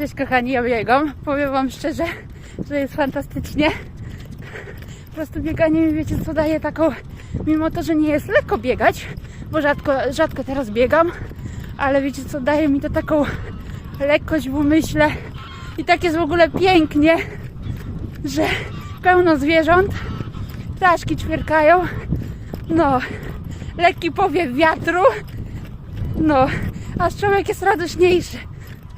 Cześć kochani, ja biegam. Powiem wam szczerze, że jest fantastycznie. Po prostu bieganie wiecie co daje taką, mimo to, że nie jest lekko biegać, bo rzadko, rzadko teraz biegam, ale wiecie co, daje mi to taką lekkość w umyśle i tak jest w ogóle pięknie, że pełno zwierząt, ptaszki ćwierkają, no, lekki powiew wiatru, no, aż człowiek jest radośniejszy,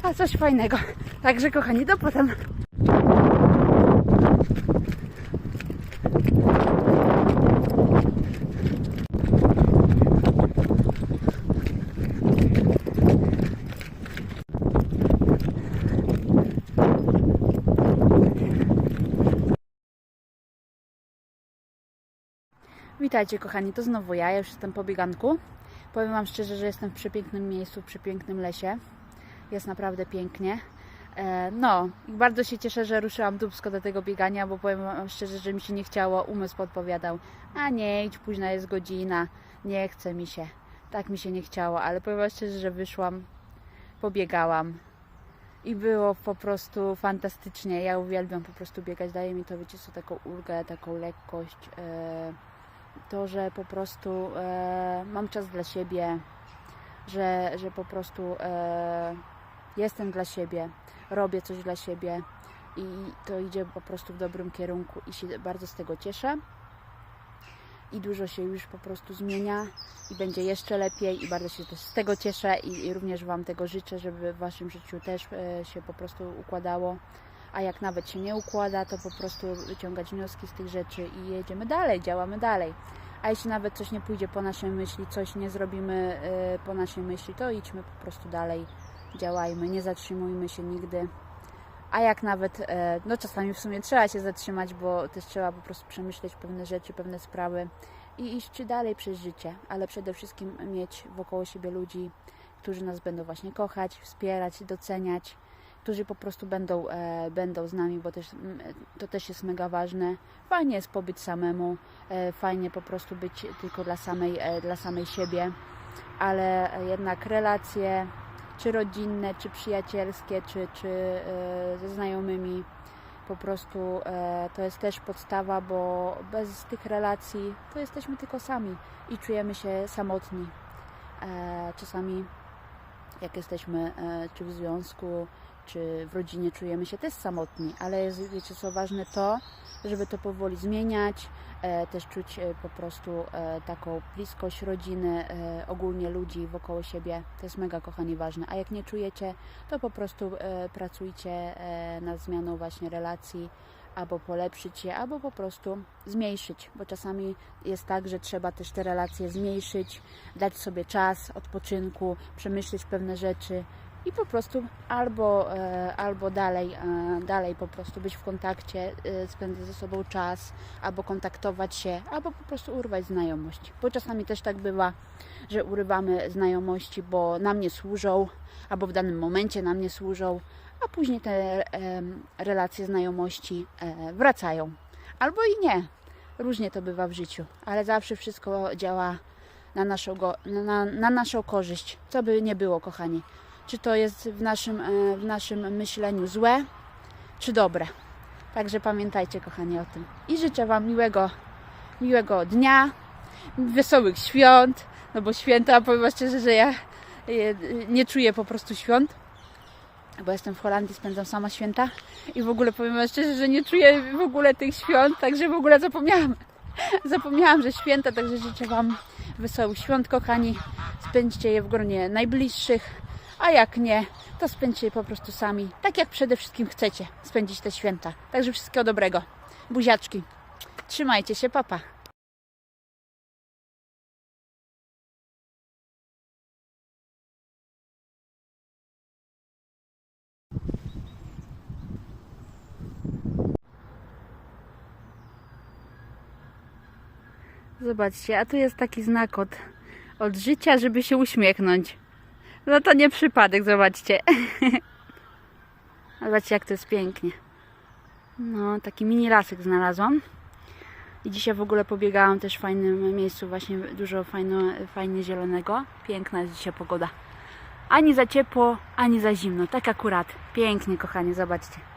a coś fajnego. Także kochani, do potem. Witajcie kochani, to znowu ja, ja już jestem po bieganku. Powiem Wam szczerze, że jestem w przepięknym miejscu, w przepięknym lesie. Jest naprawdę pięknie. E, No, bardzo się cieszę, że ruszyłam dubsko do tego biegania, bo powiem szczerze, że mi się nie chciało. Umysł podpowiadał, a nie idź, późna jest godzina, nie chce mi się. Tak mi się nie chciało, ale powiem szczerze, że wyszłam, pobiegałam. I było po prostu fantastycznie. Ja uwielbiam po prostu biegać. Daje mi to, wiecie taką ulgę, taką lekkość. E, to, że po prostu e, mam czas dla siebie, że, że po prostu jestem dla siebie, robię coś dla siebie i to idzie po prostu w dobrym kierunku i się bardzo z tego cieszę. I dużo się już po prostu zmienia i będzie jeszcze lepiej i bardzo się też z tego cieszę i, i również Wam tego życzę, żeby w Waszym życiu też e, się po prostu układało. A jak nawet się nie układa, to po prostu wyciągać wnioski z tych rzeczy i jedziemy dalej, działamy dalej. A jeśli nawet coś nie pójdzie po naszej myśli, coś nie zrobimy e, po naszej myśli, to idźmy po prostu dalej, działajmy, nie zatrzymujmy się nigdy. A jak nawet, e, no czasami w sumie trzeba się zatrzymać, bo też trzeba po prostu przemyśleć pewne rzeczy, pewne sprawy i iść dalej przez życie, ale przede wszystkim mieć wokoło siebie ludzi, którzy nas będą właśnie kochać, wspierać, doceniać, którzy po prostu będą, e, będą z nami, bo też, to też jest mega ważne. Fajnie jest pobyć samemu, e, fajnie po prostu być tylko dla samej, dla samej siebie, ale jednak relacje, czy rodzinne, czy przyjacielskie, czy, czy e, ze znajomymi, po prostu e, to jest też podstawa, bo bez tych relacji to jesteśmy tylko sami i czujemy się samotni. E, Czasami jak jesteśmy e, czy w związku, czy w rodzinie czujemy się też samotni, ale jest, wiecie co ważne to, żeby to powoli zmieniać, e, też czuć e, po prostu taką bliskość rodziny, ogólnie ludzi wokoło siebie. To jest mega kochani ważne. A jak nie czujecie, to po prostu pracujcie nad zmianą właśnie relacji, albo polepszyć je, albo po prostu zmniejszyć, bo czasami jest tak, że trzeba też te relacje zmniejszyć, dać sobie czas odpoczynku, przemyśleć pewne rzeczy i po prostu albo, e, albo dalej, e, dalej po prostu być w kontakcie, e, spędzać ze sobą czas, albo kontaktować się, albo po prostu urwać znajomość. Bo czasami też tak bywa, że urywamy znajomości, bo nam nie służą, albo w danym momencie nam nie służą, a później te relacje znajomości wracają. Albo i nie. Różnie to bywa w życiu, ale zawsze wszystko działa na na, na naszą korzyść. Co by nie było, kochani. Czy to jest w naszym, e, w naszym myśleniu złe, czy dobre. Także pamiętajcie, kochani, o tym. I życzę Wam miłego, miłego dnia, wesołych świąt, no bo święta, powiem szczerze, że ja e, nie czuję po prostu świąt bo jestem w Holandii, spędzam sama święta i w ogóle powiem szczerze, że nie czuję w ogóle tych świąt, także w ogóle zapomniałam. Zapomniałam, że święta, także życzę Wam wesołych świąt, kochani. Spędźcie je w gronie najbliższych, a jak nie, to spędźcie je po prostu sami, tak jak przede wszystkim chcecie spędzić te święta. Także wszystkiego dobrego. Buziaczki. Trzymajcie się, papa. Zobaczcie, a tu jest taki znak od, od życia, żeby się uśmiechnąć. No to nie przypadek, zobaczcie. Zobaczcie, jak to jest pięknie. No, taki mini lasek znalazłam. I dzisiaj w ogóle pobiegałam też w fajnym miejscu, właśnie dużo fajno, fajnie zielonego. Piękna jest dzisiaj pogoda. Ani za ciepło, ani za zimno. Tak akurat. Pięknie, kochani, zobaczcie.